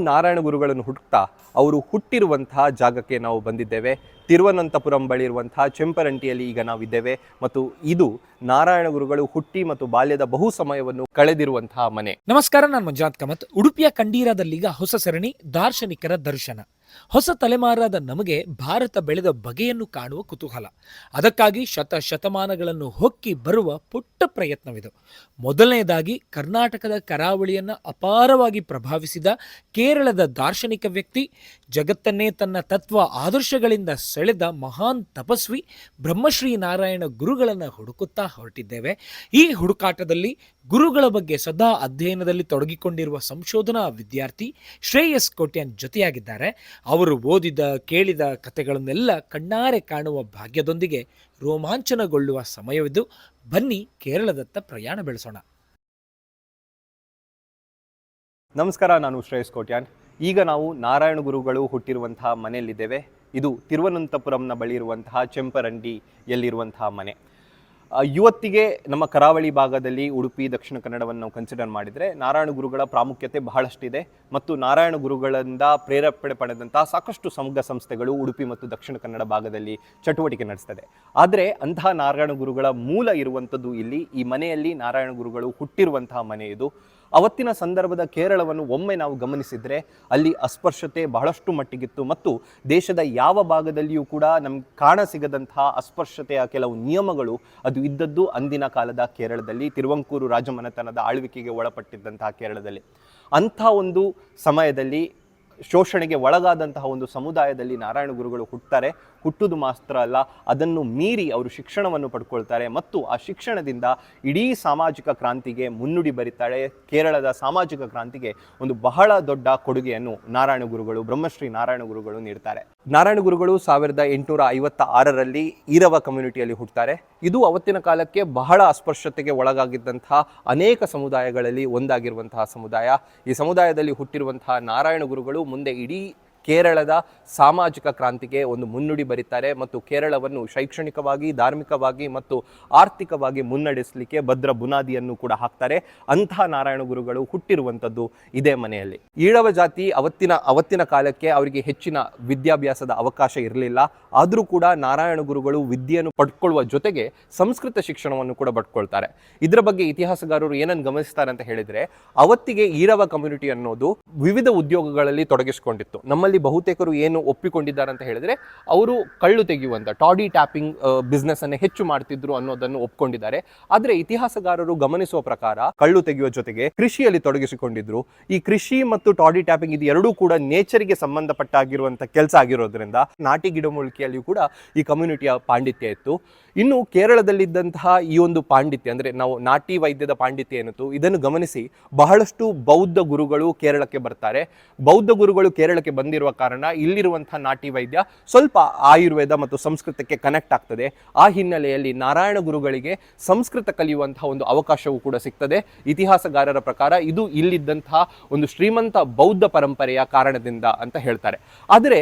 ನಾರಾಯಣ ಗುರುಗಳನ್ನು ಹುಡುಕ್ತಾ ಅವರು ಹುಟ್ಟಿರುವಂತಹ ಜಾಗಕ್ಕೆ ನಾವು ಬಂದಿದ್ದೇವೆ. ತಿರುವನಂತಪುರಂ ಬಳಿ ಇರುವಂತಹ ಚೆಂಪರಂಟಿಯಲ್ಲಿ ಈಗ ನಾವಿದ್ದೇವೆ. ಮತ್ತು ಇದು ನಾರಾಯಣ ಗುರುಗಳು ಹುಟ್ಟಿ ಮತ್ತು ಬಾಲ್ಯದ ಬಹು ಸಮಯವನ್ನು ಕಳೆದಿರುವಂತಹ ಮನೆ. ನಮಸ್ಕಾರ, ನಾನು ಮಂಜುನಾಥ್ ಕಮತ್. ಉಡುಪಿಯ ಕಂಡೀರದಲ್ಲೀಗ ಹೊಸ ಸರಣಿ ದಾರ್ಶನಿಕರ ದರ್ಶನ. ಹೊಸ ತಲೆಮಾರಾದ ನಮಗೆ ಭಾರತ ಬೆಳೆದ ಬಗೆಯನ್ನು ಕಾಣುವ ಕುತೂಹಲ. ಅದಕ್ಕಾಗಿ ಶತ ಶತಮಾನಗಳನ್ನು ಹೊಕ್ಕಿ ಬರುವ ಪುಟ್ಟ ಪ್ರಯತ್ನವಿದು. ಮೊದಲನೆಯದಾಗಿ ಕರ್ನಾಟಕದ ಕರಾವಳಿಯನ್ನು ಅಪಾರವಾಗಿ ಪ್ರಭಾವಿಸಿದ ಕೇರಳದ ದಾರ್ಶನಿಕ ವ್ಯಕ್ತಿ, ಜಗತ್ತನ್ನೇ ತನ್ನ ತತ್ವ ಆದರ್ಶಗಳಿಂದ ಸೆಳೆದ ಮಹಾನ್ ತಪಸ್ವಿ ಬ್ರಹ್ಮಶ್ರೀ ನಾರಾಯಣ ಗುರುಗಳನ್ನು ಹುಡುಕುತ್ತಾ ಹೊರಟಿದ್ದೇವೆ. ಈ ಹುಡುಕಾಟದಲ್ಲಿ ಗುರುಗಳ ಬಗ್ಗೆ ಸದಾ ಅಧ್ಯಯನದಲ್ಲಿ ತೊಡಗಿಕೊಂಡಿರುವ ಸಂಶೋಧನಾ ವಿದ್ಯಾರ್ಥಿ ಶ್ರೇಯಸ್ ಕೋಟ್ಯಾನ್ ಜೊತೆಯಾಗಿದ್ದಾರೆ. ಅವರು ಓದಿದ, ಕೇಳಿದ ಕಥೆಗಳನ್ನೆಲ್ಲ ಕಣ್ಣಾರೆ ಕಾಣುವ ಭಾಗ್ಯದೊಂದಿಗೆ ರೋಮಾಂಚನಗೊಳ್ಳುವ ಸಮಯವಿದ್ದು, ಬನ್ನಿ ಕೇರಳದತ್ತ ಪ್ರಯಾಣ ಬೆಳೆಸೋಣ. ನಮಸ್ಕಾರ, ನಾನು ಶ್ರೇಯಸ್ ಕೋಟ್ಯಾನ್. ಈಗ ನಾವು ನಾರಾಯಣ ಗುರುಗಳು ಹುಟ್ಟಿರುವಂತಹ ಮನೆಯಲ್ಲಿದ್ದೇವೆ. ಇದು ತಿರುವನಂತಪುರಂನ ಬಳಿ ಇರುವಂತಹ ಚೆಂಪರಂಡಿಯಲ್ಲಿರುವಂತಹ ಮನೆ. ಇವತ್ತಿಗೆ ನಮ್ಮ ಕರಾವಳಿ ಭಾಗದಲ್ಲಿ ಉಡುಪಿ, ದಕ್ಷಿಣ ಕನ್ನಡವನ್ನು ನಾವು ಕನ್ಸಿಡರ್ ಮಾಡಿದರೆ ನಾರಾಯಣ ಗುರುಗಳ ಪ್ರಾಮುಖ್ಯತೆ ಬಹಳಷ್ಟಿದೆ ಮತ್ತು ನಾರಾಯಣ ಗುರುಗಳಿಂದ ಪ್ರೇರೇಪಣೆ ಪಡೆದಂಥ ಸಾಕಷ್ಟು ಸಂಘ ಸಂಸ್ಥೆಗಳು ಉಡುಪಿ ಮತ್ತು ದಕ್ಷಿಣ ಕನ್ನಡ ಭಾಗದಲ್ಲಿ ಚಟುವಟಿಕೆ ನಡೆಸ್ತದೆ. ಆದರೆ ಅಂತಹ ನಾರಾಯಣ ಗುರುಗಳ ಮೂಲ ಇರುವಂಥದ್ದು ಇಲ್ಲಿ ಈ ಮನೆಯಲ್ಲಿ ನಾರಾಯಣ ಗುರುಗಳು ಹುಟ್ಟಿರುವಂತಹ ಮನೆ ಇದು. ಅವತ್ತಿನ ಸಂದರ್ಭದ ಕೇರಳವನ್ನು ಒಮ್ಮೆ ನಾವು ಗಮನಿಸಿದರೆ ಅಲ್ಲಿ ಅಸ್ಪೃಶ್ಯತೆ ಬಹಳಷ್ಟು ಮಟ್ಟಿಗಿತ್ತು ಮತ್ತು ದೇಶದ ಯಾವ ಭಾಗದಲ್ಲಿಯೂ ಕೂಡ ನಮ್ಗೆ ಕಾಣ ಸಿಗದಂತಹ ಅಸ್ಪೃಶ್ಯತೆಯ ಕೆಲವು ನಿಯಮಗಳು ಅದು ಇದ್ದದ್ದು ಅಂದಿನ ಕಾಲದ ಕೇರಳದಲ್ಲಿ, ತಿರುವಂಕೂರು ರಾಜಮನೆತನದ ಆಳ್ವಿಕೆಗೆ ಒಳಪಟ್ಟಿದ್ದಂತಹ ಕೇರಳದಲ್ಲಿ. ಅಂಥ ಒಂದು ಸಮಯದಲ್ಲಿ ಶೋಷಣೆಗೆ ಒಳಗಾದಂತಹ ಒಂದು ಸಮುದಾಯದಲ್ಲಿ ನಾರಾಯಣ ಗುರುಗಳು ಹುಟ್ಟುತ್ತಾರೆ ಹುಟ್ಟುದು ಮಾತ್ರ ಅಲ್ಲ, ಅದನ್ನು ಮೀರಿ ಅವರು ಶಿಕ್ಷಣವನ್ನು ಪಡ್ಕೊಳ್ತಾರೆ ಮತ್ತು ಆ ಶಿಕ್ಷಣದಿಂದ ಇಡೀ ಸಾಮಾಜಿಕ ಕ್ರಾಂತಿಗೆ ಮುನ್ನುಡಿ ಬರಿತಾಳೆ. ಕೇರಳದ ಸಾಮಾಜಿಕ ಕ್ರಾಂತಿಗೆ ಒಂದು ಬಹಳ ದೊಡ್ಡ ಕೊಡುಗೆಯನ್ನು ನಾರಾಯಣ ಗುರುಗಳು, ಬ್ರಹ್ಮಶ್ರೀ ನಾರಾಯಣ ಗುರುಗಳು ನೀಡ್ತಾರೆ. ನಾರಾಯಣ ಗುರುಗಳು ಸಾವಿರದ ಎಂಟುನೂರ ಐವತ್ತ ಆರರಲ್ಲಿ ಈರವ ಕಮ್ಯುನಿಟಿಯಲ್ಲಿ ಹುಟ್ಟುತ್ತಾರೆ ಇದು ಅವತ್ತಿನ ಕಾಲಕ್ಕೆ ಬಹಳ ಅಸ್ಪೃಶ್ಯತೆಗೆ ಒಳಗಾಗಿದ್ದಂತಹ ಅನೇಕ ಸಮುದಾಯಗಳಲ್ಲಿ ಒಂದಾಗಿರುವಂತಹ ಸಮುದಾಯ. ಈ ಸಮುದಾಯದಲ್ಲಿ ಹುಟ್ಟಿರುವಂತಹ ನಾರಾಯಣ ಗುರುಗಳು ಮುಂದೆ ಇಡೀ ಕೇರಳದ ಸಾಮಾಜಿಕ ಕ್ರಾಂತಿಗೆ ಒಂದು ಮುನ್ನುಡಿ ಬರೀತಾರೆ ಮತ್ತು ಕೇರಳವನ್ನು ಶೈಕ್ಷಣಿಕವಾಗಿ, ಧಾರ್ಮಿಕವಾಗಿ ಮತ್ತು ಆರ್ಥಿಕವಾಗಿ ಮುನ್ನಡೆಸಲಿಕ್ಕೆ ಭದ್ರ ಬುನಾದಿಯನ್ನು ಕೂಡ ಹಾಕ್ತಾರೆ. ಅಂತಹ ನಾರಾಯಣ ಗುರುಗಳು ಹುಟ್ಟಿರುವಂಥದ್ದು ಇದೇ ಮನೆಯಲ್ಲಿ. ಈಳವ ಜಾತಿ ಅವತ್ತಿನ ಅವತ್ತಿನ ಕಾಲಕ್ಕೆ ಅವರಿಗೆ ಹೆಚ್ಚಿನ ವಿದ್ಯಾಭ್ಯಾಸದ ಅವಕಾಶ ಇರಲಿಲ್ಲ. ಆದರೂ ಕೂಡ ನಾರಾಯಣ ಗುರುಗಳು ವಿದ್ಯೆಯನ್ನು ಪಡ್ಕೊಳ್ಳುವ ಜೊತೆಗೆ ಸಂಸ್ಕೃತ ಶಿಕ್ಷಣವನ್ನು ಕೂಡ ಪಡ್ಕೊಳ್ತಾರೆ. ಇದರ ಬಗ್ಗೆ ಇತಿಹಾಸಗಾರರು ಏನನ್ನು ಗಮನಿಸ್ತಾರೆ ಅಂತ ಹೇಳಿದರೆ, ಅವತ್ತಿಗೆ ಈರವ ಕಮ್ಯುನಿಟಿ ಅನ್ನೋದು ವಿವಿಧ ಉದ್ಯೋಗಗಳಲ್ಲಿ ತೊಡಗಿಸಿಕೊಂಡಿತ್ತು. ನಮ್ಮಲ್ಲಿ ಬಹುತೇಕರು ಏನು ಒಪ್ಪಿಕೊಂಡಿದ್ದಾರೆ ಅಂತ ಹೇಳಿದ್ರೆ ಅವರು ಕಳ್ಳು ತೆಗೆಯುವಂತ, ಟಾಡಿ ಟ್ಯಾಪಿಂಗ್ ಬಿಸ್ನೆಸ್ ಅನ್ನು ಹೆಚ್ಚು ಮಾಡ್ತಿದ್ರು ಅನ್ನೋದನ್ನು ಒಪ್ಕೊಂಡಿದ್ದಾರೆ. ಆದ್ರೆ ಇತಿಹಾಸಗಾರರು ಗಮನಿಸುವ ಪ್ರಕಾರ ಕಳ್ಳು ತೆಗೆಯುವ ಜೊತೆಗೆ ಕೃಷಿಯಲ್ಲಿ ತೊಡಗಿಸಿಕೊಂಡಿದ್ರು. ಈ ಕೃಷಿ ಮತ್ತು ಟಾಡಿ ಟ್ಯಾಪಿಂಗ್ ಇದು ಎರಡೂ ಕೂಡ ನೇಚರ್ಗೆ ಸಂಬಂಧಪಟ್ಟಾಗಿರುವಂತ ಕೆಲಸ ಆಗಿರೋದ್ರಿಂದ ನಾಟಿ ಗಿಡಮೂಲಿಕೆಯಲ್ಲಿಯೂ ಕೂಡ ಈ ಕಮ್ಯುನಿಟಿಯ ಪಾಂಡಿತ್ಯ ಇತ್ತು. ಇನ್ನು ಕೇರಳದಲ್ಲಿದ್ದಂತಹ ಈ ಒಂದು ಪಾಂಡಿತ್ಯ ಅಂದ್ರೆ ನಾವು ನಾಟಿ ವೈದ್ಯದ ಪಾಂಡಿತ್ಯ ಏನಿತ್ತು ಇದನ್ನು ಗಮನಿಸಿ ಬಹಳಷ್ಟು ಬೌದ್ಧ ಗುರುಗಳು ಕೇರಳಕ್ಕೆ ಬರ್ತಾರೆ. ಬೌದ್ಧ ಗುರುಗಳು ಕೇರಳಕ್ಕೆ ಬಂದಿರುವ ಕಾರಣ ಇಲ್ಲಿರುವಂಥ ನಾಟಿ ವೈದ್ಯ ಸ್ವಲ್ಪ ಆಯುರ್ವೇದ ಮತ್ತು ಸಂಸ್ಕೃತಕ್ಕೆ ಕನೆಕ್ಟ್ ಆಗ್ತದೆ. ಆ ಹಿನ್ನೆಲೆಯಲ್ಲಿ ನಾರಾಯಣ ಗುರುಗಳಿಗೆ ಸಂಸ್ಕೃತ ಕಲಿಯುವಂತಹ ಒಂದು ಅವಕಾಶವೂ ಕೂಡ ಸಿಗ್ತದೆ. ಇತಿಹಾಸಗಾರರ ಪ್ರಕಾರ ಇದು ಇಲ್ಲಿದ್ದಂತಹ ಒಂದು ಶ್ರೀಮಂತ ಬೌದ್ಧ ಪರಂಪರೆಯ ಕಾರಣದಿಂದ ಅಂತ ಹೇಳ್ತಾರೆ. ಆದರೆ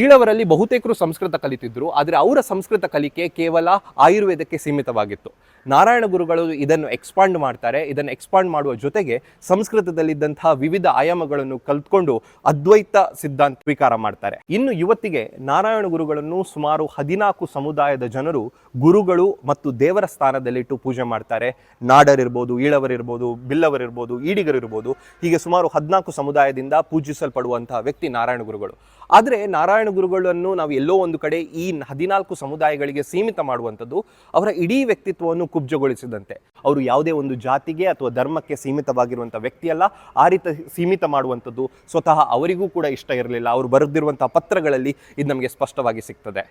ಈಳವರಲ್ಲಿ ಬಹುತೇಕರು ಸಂಸ್ಕೃತ ಕಲಿತಿದ್ದರು ಆದರೆ ಅವರ ಸಂಸ್ಕೃತ ಕಲಿಕೆ ಕೇವಲ ಆಯುರ್ವೇದಕ್ಕೆ ಸೀಮಿತವಾಗಿತ್ತು. ನಾರಾಯಣ ಗುರುಗಳು ಇದನ್ನು ಎಕ್ಸ್ಪಾಂಡ್ ಮಾಡ್ತಾರೆ, ಇದನ್ನು ಎಕ್ಸ್ಪಾಂಡ್ ಮಾಡುವ ಜೊತೆಗೆ ಸಂಸ್ಕೃತದಲ್ಲಿದ್ದಂತಹ ವಿವಿಧ ಆಯಾಮಗಳನ್ನು ಕಲ್ತ್ಕೊಂಡು ಅದ್ವೈತ ಸಿದ್ಧಾಂತ ಸ್ವೀಕಾರ ಮಾಡ್ತಾರೆ. ಇನ್ನು ಇವತ್ತಿಗೆ ನಾರಾಯಣ ಗುರುಗಳನ್ನು ಸುಮಾರು ಹದಿನಾಲ್ಕು ಸಮುದಾಯದ ಜನರು ಗುರುಗಳು ಮತ್ತು ದೇವರ ಸ್ಥಾನದಲ್ಲಿಟ್ಟು ಪೂಜೆ ಮಾಡ್ತಾರೆ. ನಾಡರಿರ್ಬೋದು ಈಳವರಿರ್ಬೋದು ಬಿಲ್ಲವರಿರ್ಬೋದು ಈಡಿಗರಿರ್ಬೋದು ಹೀಗೆ ಸುಮಾರು ಹದಿನಾಲ್ಕು ಸಮುದಾಯದಿಂದ ಪೂಜಿಸಲ್ಪಡುವಂತಹ ವ್ಯಕ್ತಿ ನಾರಾಯಣ ಗುರುಗಳು. ಆದರೆ ನಾರಾಯಣ ಗುರುಗಳನ್ನು ನಾವು ಎಲ್ಲೋ ಒಂದು ಕಡೆ ಈ ಹದಿನಾಲ್ಕು ಸಮುದಾಯಗಳಿಗೆ ಸೀಮಿತ ಮಾಡುವಂಥದ್ದು ಅವರ ಇಡೀ ವ್ಯಕ್ತಿತ್ವವನ್ನು ಕುಬ್ಜಗೊಳಿಸಿದಂತೆ. ಅವರು ಯಾವುದೇ ಒಂದು ಜಾತಿಗೆ ಅಥವಾ ಧರ್ಮಕ್ಕೆ ಸೀಮಿತವಾಗಿರುವಂಥ ವ್ಯಕ್ತಿಯಲ್ಲ, ಆ ರೀತಿ ಸೀಮಿತ ಮಾಡುವಂಥದ್ದು ಸ್ವತಃ ಅವರಿಗೂ ಕೂಡ ಇಷ್ಟ ಇರಲಿಲ್ಲ. ಅವರು ಬರೆದಿರುವಂಥ ಪತ್ರಗಳಲ್ಲಿ ಇದು ನಮಗೆ ಸ್ಪಷ್ಟವಾಗಿ ಸಿಗ್ತದೆ.